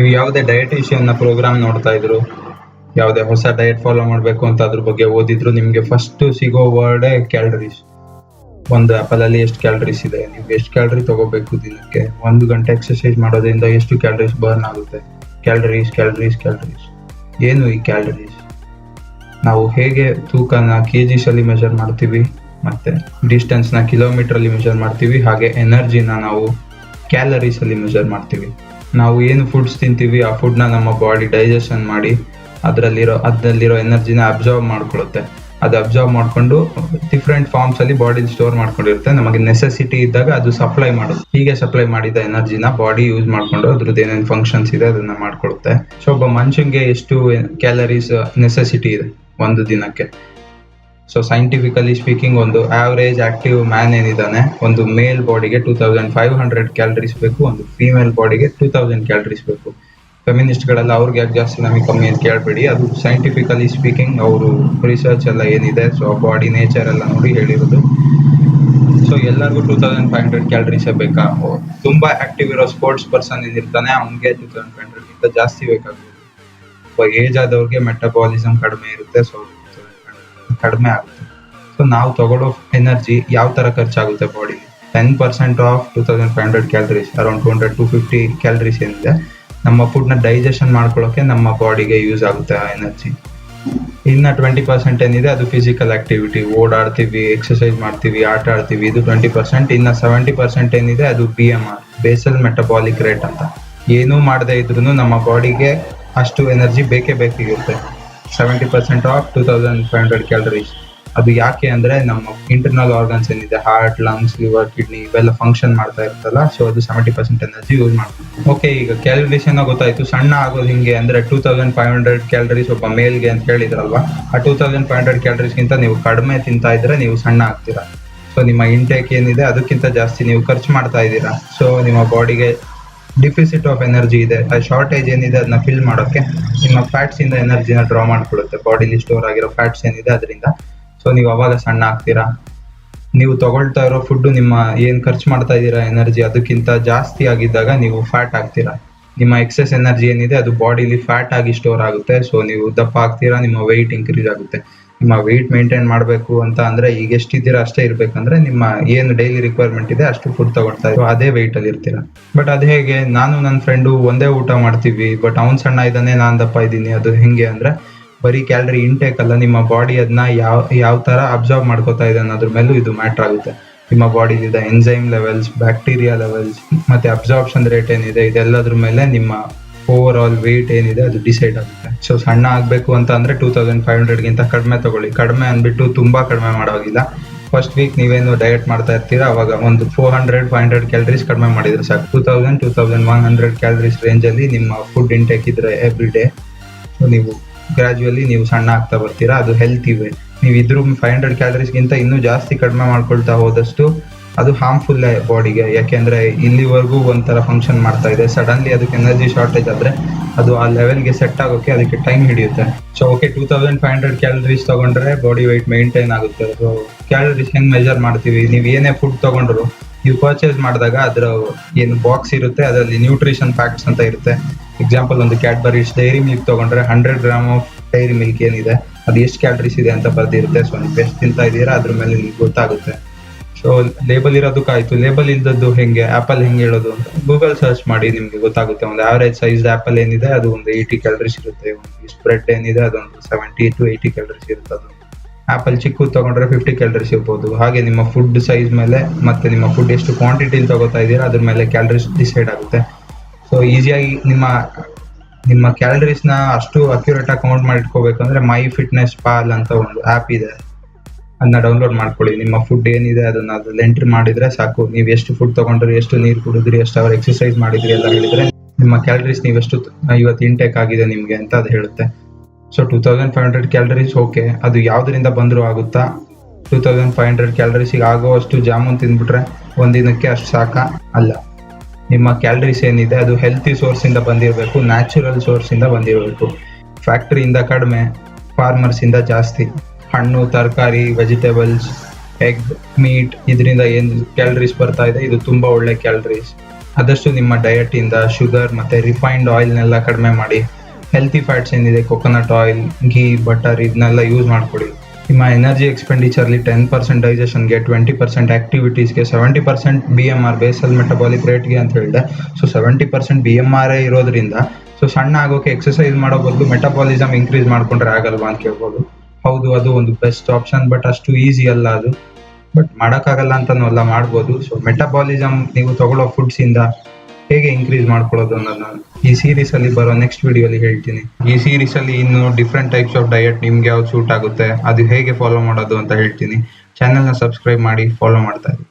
ನೀವು ಯಾವುದೇ ಡಯಟಿಷಿಯನ್ನ ಪ್ರೋಗ್ರಾಮ್ ನೋಡ್ತಾ ಇದ್ರು, ಯಾವುದೇ ಹೊಸ ಡಯಟ್ ಫಾಲೋ ಮಾಡಬೇಕು ಅಂತ ಅದ್ರ ಬಗ್ಗೆ ಓದಿದ್ರು ನಿಮಗೆ ಫಸ್ಟ್ ಸಿಗೋ ವರ್ಡೇ ಕ್ಯಾಲರೀಸ್ ಒಂದು ಆಪಲ್ ಅಲ್ಲಿ ಎಷ್ಟು ಕ್ಯಾಲರೀಸ್ ಇದೆ, ನೀವು ಎಷ್ಟು ಕ್ಯಾಲರಿ ತಗೋಬೇಕು ದಿನಕ್ಕೆ? ಒಂದು ಗಂಟೆ ಎಕ್ಸರ್ಸೈಸ್ ಮಾಡೋದ್ರಿಂದ ಎಷ್ಟು ಕ್ಯಾಲರೀಸ್ ಬರ್ನ್ ಆಗುತ್ತೆ? ಕ್ಯಾಲರೀಸ್ ಕ್ಯಾಲರೀಸ್ ಕ್ಯಾಲರೀಸ್ ಏನು ಈ ಕ್ಯಾಲರೀಸ್ ನಾವು ಹೇಗೆ ತೂಕನ ಕೆ ಜಿಸ್ ಅಲ್ಲಿ ಮೆಜರ್ ಮಾಡ್ತೀವಿ, ಮತ್ತೆ ಡಿಸ್ಟೆನ್ಸ್ನ ನ ಕಿಲೋಮೀಟರ್ ಅಲ್ಲಿ ಮೆಜರ್ ಮಾಡ್ತೀವಿ, ಹಾಗೆ ಎನರ್ಜಿನ ನಾವು ಕ್ಯಾಲರೀಸ್ ಅಲ್ಲಿ ಮೆಜರ್ ಮಾಡ್ತೀವಿ. ನಾವು ಏನು ಫುಡ್ಸ್ ತಿಂತೀವಿ, ಆ ಫುಡ್ನ ನಮ್ಮ ಬಾಡಿ ಡೈಜೆಷನ್ ಮಾಡಿ, ಅದರಲ್ಲಿರೋ ಅದರಲ್ಲಿರೋ ಎನರ್ಜಿನ ಅಬ್ಸರ್ವ್ ಮಾಡ್ಕೊಳ್ಳುತ್ತೆ. ಅದು ಅಬ್ಸರ್ವ್ ಮಾಡ್ಕೊಂಡು ಡಿಫ್ರೆಂಟ್ ಫಾರ್ಮ್ಸ್ ಅಲ್ಲಿ ಬಾಡಿ ಸ್ಟೋರ್ ಮಾಡ್ಕೊಂಡಿರುತ್ತೆ. ನಮಗೆ ನೆಸೆಸಿಟಿ ಇದ್ದಾಗ ಅದು ಸಪ್ಲೈ ಮಾಡುತ್ತೆ ಹೀಗೆ ಸಪ್ಲೈ ಮಾಡಿದ ಎನರ್ಜಿನ ಬಾಡಿ ಯೂಸ್ ಮಾಡ್ಕೊಂಡು ಅದ್ರದ್ದು ಏನೇನು ಫಂಕ್ಷನ್ಸ್ ಇದೆ ಅದನ್ನ ಮಾಡ್ಕೊಳ್ಳುತ್ತೆ ಸೊ ಒಬ್ಬ ಮನುಷ್ಯಂಗೆ ಎಷ್ಟು ಕ್ಯಾಲರೀಸ್ ನೆಸೆಸಿಟಿ ಇದೆ ಒಂದು ದಿನಕ್ಕೆ? ಸೊ ಸೈಂಟಿಫಿಕಲಿ ಸ್ಪೀಕಿಂಗ್ ಒಂದು ಆವರೇಜ್ ಆಕ್ಟಿವ್ ಮ್ಯಾನ್ ಏನಿದ್ದಾನೆ, ಒಂದು ಮೇಲ್ ಬಾಡಿಗೆ two thousand five hundred calories ಬೇಕು, ಒಂದು ಫೀಮೇಲ್ ಬಾಡಿಗೆ ಟೂ ತೌಸಂಡ್ ಕ್ಯಾಲರೀಸ್ ಬೇಕು. ಫೆಮಿನಿಸ್ಟ್ ಗಳೆಲ್ಲ ಅವ್ರಿಗೆ ಯಾಕೆ ಜಾಸ್ತಿ ನಮಗೆ ಕಮ್ಮಿ ಅಂತ ಕೇಳಬೇಡಿ. ಅದು ಸೈಂಟಿಫಿಕಲಿ ಸ್ಪೀಕಿಂಗ್ ಅವರು ರಿಸರ್ಚ್ ಎಲ್ಲ ಏನಿದೆ ಸೊ ಬಾಡಿ ನೇಚರ್ ಎಲ್ಲ ನೋಡಿ ಹೇಳಿರೋದು. ಸೊ ಎಲ್ಲರಿಗೂ two thousand five hundred calories ಬೇಕಾ? ತುಂಬಾ ಆಕ್ಟಿವ್ ಇರೋ ಸ್ಪೋರ್ಟ್ಸ್ ಪರ್ಸನ್ ಏನಿರ್ತಾನೆ, ಅವನಿಗೆ ಟೂ ತೌಸಂಡ್ ಫೈವ್ ಹಂಡ್ರೆಡ್ ಜಾಸ್ತಿ ಬೇಕಾಗುತ್ತೆ ಏಜ್ ಆದವ್ರಿಗೆ ಮೆಟಬಾಲಿಸಮ್ ಕಡಿಮೆ ಇರುತ್ತೆ ಸೊ ಕಡಿಮೆ ಆಗುತ್ತೆ. ಸೊ ನಾವು ತಗೊಳ್ಳೋ ಎನರ್ಜಿ ಯಾವ ತರ ಖರ್ಚಾಗುತ್ತೆ body ten percent of two thousand five hundred calories around two hundred to fifty calories ಏನಿದೆ. ನಮ್ಮ ಫುಡ್ನ ಡೈಜೆಷನ್ ಮಾಡ್ಕೊಳ್ಳೋಕೆ ನಮ್ಮ ಬಾಡಿಗೆ ಯೂಸ್ ಆಗುತ್ತೆ ಆ ಎನರ್ಜಿ ಇನ್ನ ಟ್ವೆಂಟಿ ಪರ್ಸೆಂಟ್ ಏನಿದೆ, ಅದು ಫಿಸಿಕಲ್ ಆಕ್ಟಿವಿಟಿ ಓಡಾಡ್ತೀವಿ ಎಕ್ಸಸೈಸ್ ಮಾಡ್ತೀವಿ, ಆಟ ಆಡ್ತೀವಿ, ಇದು ಟ್ವೆಂಟಿ ಪರ್ಸೆಂಟ್ ಇನ್ನ ಸೆವೆಂಟಿ ಪರ್ಸೆಂಟ್ ಏನಿದೆ, ಅದು B M R basal metabolic rate ಅಂತ. ಏನೂ ಮಾಡದೇ ಇದ್ರೂ ನಮ್ಮ ಬಾಡಿಗೆ ಅಷ್ಟು ಎನರ್ಜಿ ಬೇಕೇ ಬೇಕಾಗಿರುತ್ತೆ seventy percent of two thousand five hundred calories ಅದು ಯಾಕೆ ಅಂದ್ರೆ ನಮ್ಮ ಇಂಟರ್ನಲ್ ಆರ್ಗನ್ಸ್ ಏನಿದೆ ಹಾರ್ಟ್ ಲಂಗ್ಸ್ ಲಿವರ್ ಕಿಡ್ನಿ ಇವೆಲ್ಲ ಫಂಕ್ಷನ್ ಮಾಡ್ತಾ ಇರ್ತಲ್ಲ ಸೊ ಅದು ಸೆವೆಂಟಿ ಪರ್ಸೆಂಟ್ ಎನರ್ಜಿ ಯೂಸ್ ಮಾಡ್ತೀವಿ ಓಕೆ ಈಗ ಕ್ಯಾಲರೀಸ್ ಏನೋ ಗೊತ್ತಾಯ್ತು. ಸಣ್ಣ ಆಗೋದು ಹಿಂಗೆ ಅಂದ್ರೆ two thousand five hundred calories ಒಬ್ಬ ಮೇಲ್ಗೆ ಅಂತ ಹೇಳಿದ್ರಲ್ವಾ? ಆ ಟೂ ತೌಸಂಡ್ ಫೈವ್ ಹಂಡ್ರೆಡ್ ಕ್ಯಾಲರೀಸ್ಗಿಂತ ನೀವು ಕಡಿಮೆ ತಿಂತಾ ಇದ್ರೆ ನೀವು ಸಣ್ಣ ಆಗ್ತೀರಾ. ಸೊ ನಿಮ್ಮ ಇಂಟೇಕ್ ಏನಿದೆ, ಅದಕ್ಕಿಂತ ಜಾಸ್ತಿ ನೀವು ಖರ್ಚು ಮಾಡ್ತಾ ಇದ್ದೀರಾ. ಸೊ ನಿಮ್ಮ ಬಾಡಿಗೆ ಡಿಫಿಸಿಟ್ ಆಫ್ ಎನರ್ಜಿ ಇದೆ. ಆ ಶಾರ್ಟೇಜ್ ಏನಿದೆ ಅದನ್ನ ಫಿಲ್ ಮಾಡೋಕ್ಕೆ ನಿಮ್ಮ ಫ್ಯಾಟ್ಸ್ ಇಂದ ಎನರ್ಜಿನ ಡ್ರಾ ಮಾಡ್ಕೊಳ್ಳುತ್ತೆ. ಬಾಡಿಲಿ ಸ್ಟೋರ್ ಆಗಿರೋ ಫ್ಯಾಟ್ಸ್ ಏನಿದೆ ಅದರಿಂದ. ಸೊ ನೀವು ಅವಾಗ ಸಣ್ಣ ಆಗ್ತೀರಾ? ನೀವು ತಗೊಳ್ತಾ ಇರೋ ಫುಡ್ ನಿಮ್ಮ ಏನ್ ಖರ್ಚು ಮಾಡ್ತಾ ಇದ್ದೀರಾ ಎನರ್ಜಿ ಅದಕ್ಕಿಂತ ಜಾಸ್ತಿ ಆಗಿದ್ದಾಗ ನೀವು ಫ್ಯಾಟ್ ಆಗ್ತೀರಾ? ನಿಮ್ಮ ಎಕ್ಸೆಸ್ ಎನರ್ಜಿ ಏನಿದೆ, ಅದು ಬಾಡಿಲಿ ಫ್ಯಾಟ್ ಆಗಿ ಸ್ಟೋರ್ ಆಗುತ್ತೆ. ಸೊ ನೀವು ದಪ್ಪ ಆಗ್ತೀರಾ, ನಿಮ್ಮ ವೆಯ್ಟ್ ಇನ್ಕ್ರೀಸ್ ಆಗುತ್ತೆ. ನಿಮ್ಮ ವೆಯ್ಟ್ ಮೇಂಟೈನ್ ಮಾಡಬೇಕು ಅಂತ ಅಂದ್ರೆ ಈಗ ಎಷ್ಟಿದ್ದೀರಾ ಅಷ್ಟೇ ಇರಬೇಕಂದ್ರೆ ನಿಮ್ಮ ಏನು ಡೈಲಿ ರಿಕ್ವೈರ್ಮೆಂಟ್ ಇದೆ ಅಷ್ಟು ಫುಡ್ ತಗೊಳ್ತಾ ಇರೋ. ಅದೇ weight ಅಲ್ಲಿ ಇರ್ತೀರಾ. ಬಟ್ ಅದು ಹೇಗೆ, ನಾನು ನನ್ನ ಫ್ರೆಂಡು ಒಂದೇ ಊಟ ಮಾಡ್ತೀವಿ ಬಟ್ ಅವ್ನ್ ಸಣ್ಣ ಇದ್ದಾನೆ, ನಾನು ದಪ್ಪ ಇದ್ದೀನಿ, ಅದು ಹೆಂಗೆ ಅಂದ್ರೆ ಬರೀ ಕ್ಯಾಲರಿ ಇಂಟೇಕ್ ಅಲ್ಲ, ನಿಮ್ಮ ಬಾಡಿ ಅದನ್ನ ಯಾವ ಯಾವ ತರ ಅಬ್ಸರ್ವ್ ಮಾಡ್ಕೋತಾ ಇದೆ ಅನ್ನೋದ್ರ ಮೇಲೂ ಇದು ಮ್ಯಾಟರ್ ಆಗುತ್ತೆ. ನಿಮ್ಮ ಬಾಡಿಲಿದ್ದ ಎಂಜೈಮ್ ಲೆವೆಲ್ಸ್ ಬ್ಯಾಕ್ಟೀರಿಯಾ ಲೆವೆಲ್ಸ್ ಮತ್ತೆ ಅಬ್ಸಾರ್ಪ್ಷನ್ ರೇಟ್ ಏನಿದೆ, ಇದೆಲ್ಲದ್ರ ಮೇಲೆ ನಿಮ್ಮ ಓವರ್ ಆಲ್ ವೆಯ್ಟ್ ಏನಿದೆ ಅದು ಡಿಸೈಡ್ ಆಗುತ್ತೆ. ಸೊ ಸಣ್ಣ ಆಗಬೇಕು ಅಂತ ಅಂದರೆ ಟೂ ತೌಸಂಡ್ ಫೈವ್ ಹಂಡ್ರೆಡ್ಗಿಂತ ಕಡಿಮೆ ತಗೊಳ್ಳಿ. ಕಡಿಮೆ ಅಂದ್ಬಿಟ್ಟು ತುಂಬಾ ಕಡಿಮೆ ಮಾಡೋಗಿಲ್ಲ ಫಸ್ಟ್ ವೀಕ್ ನೀವೇನು ಡಯಟ್ ಮಾಡ್ತಾ ಇರ್ತೀರಾ? ಅವಾಗ ಒಂದು four hundred five hundred calories ಕಡಿಮೆ ಮಾಡಿದ್ರೆ ಸಾಕು. Two thousand two thousand one hundred calories range ಅಲ್ಲಿ ನಿಮ್ಮ ಫುಡ್ ಇಂಟೇಕ್ ಇದ್ರೆ ಎವ್ರಿ ಡೇ ಸೊ ನೀವು ಗ್ರಾಜುವಲಿ ನೀವು ಸಣ್ಣ ಆಗ್ತಾ ಬರ್ತೀರಾ? ಅದು ಹೆಲ್ತ್ ಇವೆ ನೀವು ಇದ್ರೂ ಫೈವ್ ಹಂಡ್ರೆಡ್ ಕ್ಯಾಲರೀಸ್ಗಿಂತ ಇನ್ನೂ ಜಾಸ್ತಿ ಕಡಿಮೆ ಮಾಡ್ಕೊಳ್ತಾ ಹೋದಷ್ಟು ಅದು ಹಾರ್ಮ್ಫುಲ್ ಬಾಡಿಗೆ ಯಾಕೆಂದ್ರೆ ಇಲ್ಲಿವರೆಗೂ ಒಂಥರ ಫಂಕ್ಷನ್ ಮಾಡ್ತಾ ಇದೆ. ಸಡನ್ಲಿ ಅದಕ್ಕೆ ಎನರ್ಜಿ ಶಾರ್ಟೇಜ್ ಆದ್ರೆ ಅದು ಆ ಲೆವೆಲ್ಗೆ ಸೆಟ್ ಆಗೋಕೆ ಅದಕ್ಕೆ ಟೈಮ್ ಹಿಡಿಯುತ್ತೆ. So okay two thousand five hundred calories ತಗೊಂಡ್ರೆ ಬಾಡಿ ವೆಯ್ಟ್ ಮೇಂಟೈನ್ ಆಗುತ್ತೆ. ಸೊ ಕ್ಯಾಲರೀಸ್ ಹೆಂಗ್ ಮೆಜರ್ ಮಾಡ್ತೀವಿ? ನೀವು ಏನೇ ಫುಡ್ ತಗೊಂಡ್ರು, ನೀವು ಪರ್ಚೇಸ್ ಮಾಡಿದಾಗ ಅದರ ಏನು ಬಾಕ್ಸ್ ಇರುತ್ತೆ, ಅದರಲ್ಲಿ ನ್ಯೂಟ್ರಿಷನ್ ಫ್ಯಾಕ್ಟ್ಸ್ ಅಂತ ಇರುತ್ತೆ. ಎಕ್ಸಾಂಪಲ್ ಒಂದು ಕ್ಯಾಡ್ಬರೀಸ್ ಡೈರಿ ಮಿಲ್ಕ್ ತಗೊಂಡ್ರೆ hundred gram of dairy milk ಏನಿದೆ, ಅದು ಎಷ್ಟು ಕ್ಯಾಲರೀಸ್ ಇದೆ ಅಂತ ಬರ್ದಿರುತ್ತೆ. ಸೊ ನೀವು ಎಷ್ಟು ತಿಂತಾ ಇದ್ದೀರಾ, ಅದ್ರ ಮೇಲೆ ನಿಮ್ಗೆ ಗೊತ್ತಾಗುತ್ತೆ. ಸೊ ಲೇಬಲ್ ಇರೋದಕ್ಕಾಯ್ತು ಲೇಬಲ್ ಇಲ್ದದ್ದು ಹೆಂಗೆ? ಆಪಲ್ ಹೆಂಗೆ ಹೇಳೋದು ಅಂತ. ಗೂಗಲ್ ಸರ್ಚ್ ಮಾಡಿ ನಿಮ್ಗೆ ಗೊತ್ತಾಗುತ್ತೆ. ಒಂದು ಆವರೇಜ್ ಸೈಜ್ ಆಪಲ್ ಏನಿದೆ, ಅದು ಒಂದು ಏಯ್ಟಿ ಕ್ಯಾಲರೀಸ್ ಇರುತ್ತೆ. ಒಂದು ಸ್ಪ್ರೆಡ್ ಏನಿದೆ, ಅದೊಂದು ಸೆವೆಂಟಿ ಟು ಏಯ್ಟಿ ಕ್ಯಾಲರೀಸ್ ಇರುತ್ತೆ ಅದು. ಆಪಲ್ ಚಿಕ್ಕದು ತಗೊಂಡ್ರೆ ಫಿಫ್ಟಿ ಕ್ಯಾಲರೀಸ್ ಇರ್ಬೋದು. ಹಾಗೆ ನಿಮ್ಮ ಫುಡ್ ಸೈಜ್ ಮೇಲೆ ಮತ್ತೆ ನಿಮ್ಮ ಫುಡ್ ಎಷ್ಟು ಕ್ವಾಂಟಿಟಿಲಿ ತಗೋತಾ ಇದ್ದೀರಾ, ಅದ್ರ ಮೇಲೆ ಕ್ಯಾಲರೀಸ್ ಡಿಸೈಡ್ ಆಗುತ್ತೆ. ಸೊ ಈಸಿಯಾಗಿ ನಿಮ್ಮ ನಿಮ್ಮ ಕ್ಯಾಲರೀಸ್ನ ಅಷ್ಟು ಅಕ್ಯುರೇಟ್ ಆಗಿ ಕೌಂಟ್ ಮಾಡಿ ಇಟ್ಕೋಬೇಕಂದ್ರೆ ಮೈ ಫಿಟ್ನೆಸ್ ಪಾಲ್ ಅಂತ ಒಂದು ಆ್ಯಪ್ ಇದೆ. ಅದನ್ನ ಡೌನ್ಲೋಡ್ ಮಾಡ್ಕೊಳ್ಳಿ. ನಿಮ್ಮ ಫುಡ್ ಏನಿದೆ ಅದನ್ನ ಅದ್ರಲ್ಲಿ ಎಂಟ್ರಿ ಮಾಡಿದ್ರೆ ಸಾಕು. ನೀವು ಎಷ್ಟು ಫುಡ್ ತಗೊಂಡ್ರಿ, ಎಷ್ಟು ನೀರು ಕುಡಿದ್ರಿ, ಎಷ್ಟು ಅವರ್ ಎಕ್ಸರ್ಸೈಸ್ ಮಾಡಿದ್ರಿ ಎಲ್ಲ ಹೇಳಿದ್ರೆ ನಿಮ್ಮ ಕ್ಯಾಲರೀಸ್ ನೀವು ಎಷ್ಟು ಇವತ್ತು ಇಂಟೇಕ್ ಆಗಿದೆ ನಿಮ್ಗೆ ಅಂತ ಅದು ಹೇಳುತ್ತೆ. So two thousand five hundred calories okay ಅದು ಯಾವ್ದ್ರಿಂದ ಬಂದರೂ ಆಗುತ್ತಾ? ಟೂ ತೌಸಂಡ್ ಫೈವ್ ಹಂಡ್ರೆಡ್ ಕ್ಯಾಲರೀಸಿಗೆ ಆಗೋವಷ್ಟು ಜಾಮೂನ್ ತಿಂದ್ಬಿಟ್ರೆ ಒಂದಿನಕ್ಕೆ ಅಷ್ಟು ಸಾಕ? ಅಲ್ಲ. ನಿಮ್ಮ ಕ್ಯಾಲರೀಸ್ ಏನಿದೆ, ಅದು ಹೆಲ್ತಿ ಇಂದ ಬಂದಿರಬೇಕು ನ್ಯಾಚುರಲ್ ಸೋರ್ಸ್ ಇಂದ ಬಂದಿರಬೇಕು. ಫ್ಯಾಕ್ಟ್ರಿಯಿಂದ ಕಡಿಮೆ ಫಾರ್ಮರ್ಸ್ ಇಂದ ಜಾಸ್ತಿ. ಹಣ್ಣು, ತರಕಾರಿ ವೆಜಿಟೇಬಲ್ಸ್ ಎಗ್ ಮೀಟ್ ಇದರಿಂದ ಏನು ಕ್ಯಾಲರೀಸ್ ಬರ್ತಾ ಇದೆ, ಇದು ತುಂಬಾ ಒಳ್ಳೆ ಕ್ಯಾಲರೀಸ್ ಆದಷ್ಟು ನಿಮ್ಮ ಡಯಟ್ ಇಂದ ಶುಗರ್ ಮತ್ತೆ ರಿಫೈನ್ಡ್ ಆಯಿಲ್ನೆಲ್ಲ ಕಡಿಮೆ ಮಾಡಿ. ಹೆಲ್ತಿ ಫ್ಯಾಟ್ಸ್ ಏನಿದೆ ಕೊಕೊನಟ್ ಆಯಿಲ್ ಘೀ ಬಟರ್ ಇದನ್ನೆಲ್ಲ ಯೂಸ್ ಮಾಡ್ಕೊಡಿ. ನಿಮ್ಮ ಎನರ್ಜಿ ಎಕ್ಸ್ಪೆಂಡಿಚರ್ಲಿ ಟೆನ್ ಪರ್ಸೆಂಟ್ ಡೈಜೆಷನ್ಗೆ twenty percent ಆಕ್ಟಿವಿಟೀಸ್ಗೆ seventy percent B M R basal metabolic ರೇಟ್ಗೆ ಅಂತ ಹೇಳಿದೆ. So seventy percent B M R ಇರೋದ್ರಿಂದ ಸೊ ಸಣ್ಣ ಆಗೋಕೆ ಎಕ್ಸಸೈಸ್ ಮಾಡೋ ಬದಲು ಮೆಟಬಾಲಿಸಮ್ ಇನ್ಕ್ರೀಸ್ ಮಾಡ್ಕೊಂಡ್ರೆ ಆಗಲ್ವಾ ಅಂತ ಕೇಳ್ಬೋದು. ಹೌದು, ಅದು ಒಂದು ಬೆಸ್ಟ್ ಆಪ್ಷನ್ ಬಟ್ ಅಷ್ಟು ಈಸಿ ಅಲ್ಲ ಅದು. ಬಟ್ ಮಾಡೋಕ್ಕಾಗಲ್ಲ ಅಂತನೂ ಅಲ್ಲ, ಮಾಡ್ಬೋದು. ಸೊ ಮೆಟಬಾಲಿಸಮ್ ನೀವು ತಗೊಳ್ಳೋ ಫುಡ್ಸ್ ಇಂದ ಹೇಗೆ ಇನ್ಕ್ರೀಸ್ ಮಾಡ್ಕೊಳ್ಳೋದು ಅನ್ನೋದನ್ನ ಈ ಸೀರೀಸ್ ಅಲ್ಲಿ ಬರೋ ನೆಕ್ಸ್ಟ್ ವಿಡಿಯೋಲಿ ಹೇಳ್ತೀನಿ. ಈ ಸೀರೀಸ್ ಅಲ್ಲಿ ಇನ್ನು ಡಿಫ್ರೆಂಟ್ ಟೈಪ್ಸ್ ಆಫ್ ಡಯಟ್ ನಿಮ್ಗೆ ಯಾವ್ದು ಸೂಟ್ ಆಗುತ್ತೆ, ಅದು ಹೇಗೆ ಫಾಲೋ ಮಾಡೋದು ಅಂತ ಹೇಳ್ತೀನಿ. ಚಾನೆಲ್ನ ಸಬ್ಸ್ಕ್ರೈಬ್ ಮಾಡಿ ಫಾಲೋ ಮಾಡ್ತಾ ಇರಿ.